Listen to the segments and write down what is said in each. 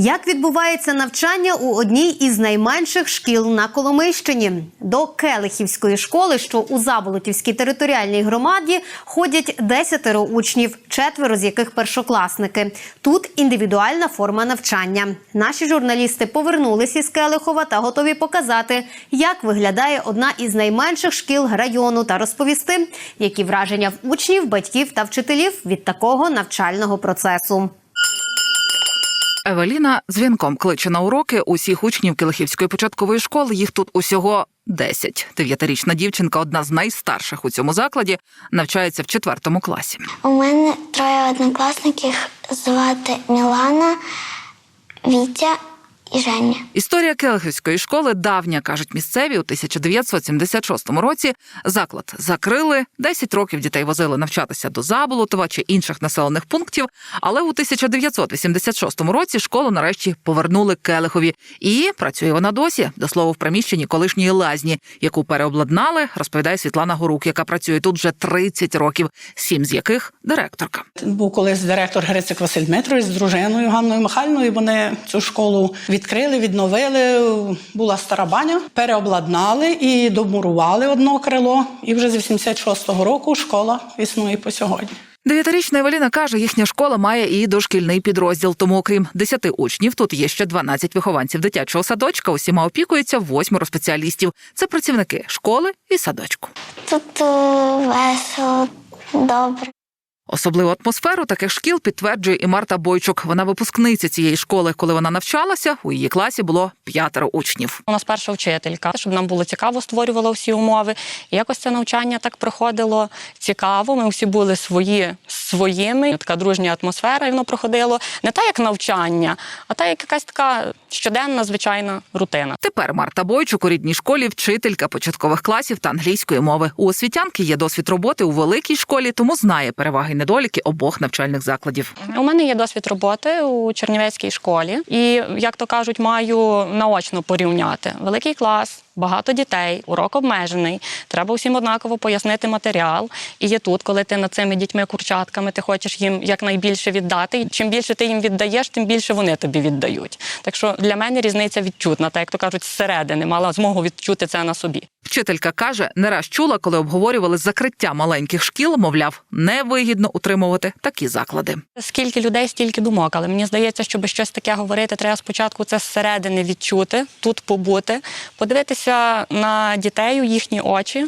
Як відбувається навчання у одній із найменших шкіл на Коломийщині? До Келихівської школи, що у Заболотівській територіальній громаді, ходять десятеро учнів, четверо з яких першокласники. Тут індивідуальна форма навчання. Наші журналісти повернулися із Келихова та готові показати, як виглядає одна із найменших шкіл району, та розповісти, які враження в учнів, батьків та вчителів від такого навчального процесу. Евеліна дзвінком кличе на уроки усіх учнів Килихівської початкової школи. Їх тут усього 10. Дев'ятирічна дівчинка, одна з найстарших у цьому закладі, навчається в четвертому класі. У мене троє однокласників звати Мілана, Вітя і Женя. Історія Келихівської школи давня, кажуть місцеві. У 1976 році заклад закрили. 10 років дітей возили навчатися до Заболотова чи інших населених пунктів. Але у 1986 році школу нарешті повернули Келихові. І працює вона досі. До слова, в приміщенні колишньої лазні, яку переобладнали, розповідає Світлана Горук, яка працює тут вже 30 років, сім з яких директорка. Був колись директор Грицик Василь Дмитрович з дружиною Ганною Михайлівною. Вони цю школу відкрили, відновили. Була стара баня, переобладнали і домурували одно крило. І вже з 86-го року школа існує по сьогодні. Дев'ятирічна Евеліна каже, їхня школа має і дошкільний підрозділ. Тому, окрім 10 учнів, тут є ще 12 вихованців дитячого садочка. Усіма опікується восьмеро спеціалістів. Це працівники школи і садочку. Тут е, весело, добре. Особливу атмосферу таких шкіл підтверджує і Марта Бойчук. Вона випускниця цієї школи. Коли вона навчалася, у її класі було п'ятеро учнів. У нас перша вчителька, щоб нам було цікаво, створювала всі умови. І якось це навчання так проходило цікаво. Ми всі були свої своїми. Така дружня атмосфера, і воно проходило не так, як навчання, а так, як якась така щоденна, звичайна рутина. Тепер Марта Бойчук у рідній школі вчителька початкових класів та англійської мови. У освітянки є досвід роботи у великій школі, тому знає переваги недоліки обох навчальних закладів. У мене є досвід роботи у Чернівецькій школі, і як то кажуть, маю наочно порівняти великий клас. Багато дітей, урок обмежений. Треба всім однаково пояснити матеріал. І є тут, коли ти над цими дітьми-курчатками, ти хочеш їм якнайбільше віддати. І чим більше ти їм віддаєш, тим більше вони тобі віддають. Так що для мене різниця відчутна, так як то кажуть, зсередини мала змогу відчути це на собі. Вчителька каже, не раз чула, коли обговорювали закриття маленьких шкіл, мовляв, невигідно утримувати такі заклади. Скільки людей, стільки думок. Але мені здається, щоб щось таке говорити, треба спочатку це зсередини відчути, тут побути, подивитися на дітей у їхні очі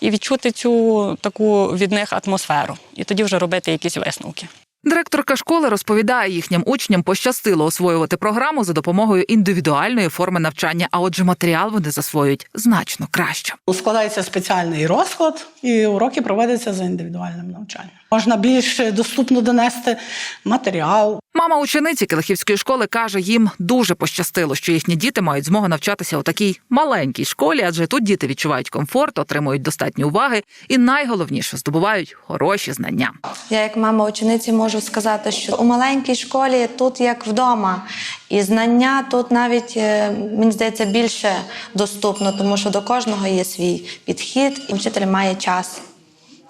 і відчути цю таку від них атмосферу, і тоді вже робити якісь висновки. Директорка школи розповідає, їхнім учням пощастило освоювати програму за допомогою індивідуальної форми навчання. А отже, матеріал вони засвоюють значно краще. Складається спеціальний розклад, і уроки проводяться за індивідуальним навчанням. Можна більш доступно донести матеріал, Мама учениці Килихівської школи каже, їм дуже пощастило, що їхні діти мають змогу навчатися у такій маленькій школі, адже тут діти відчувають комфорт, отримують достатньо уваги і найголовніше здобувають хороші знання. Я, як мама учениці, можу сказати, що у маленькій школі тут як вдома, і знання тут навіть е, мені здається більше доступно, тому що до кожного є свій підхід, і вчитель має час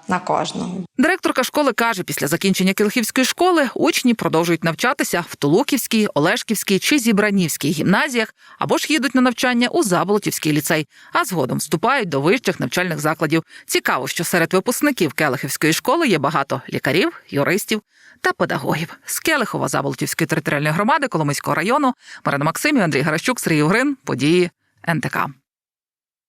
на кожного. Директорка школи каже, після закінчення Килихівської школи учні продовжують навчатися в Тулуківській, Олешківській чи Зібранівській гімназіях або ж їдуть на навчання у Заболотівський ліцей, а згодом вступають до вищих навчальних закладів. Цікаво, що серед випускників Келихівської школи є багато лікарів, юристів та педагогів. З Келихова Заболотівської територіальної громади Коломийського району Марина Максимів, Андрій Гаращук, Сергій Угрин, події НТК.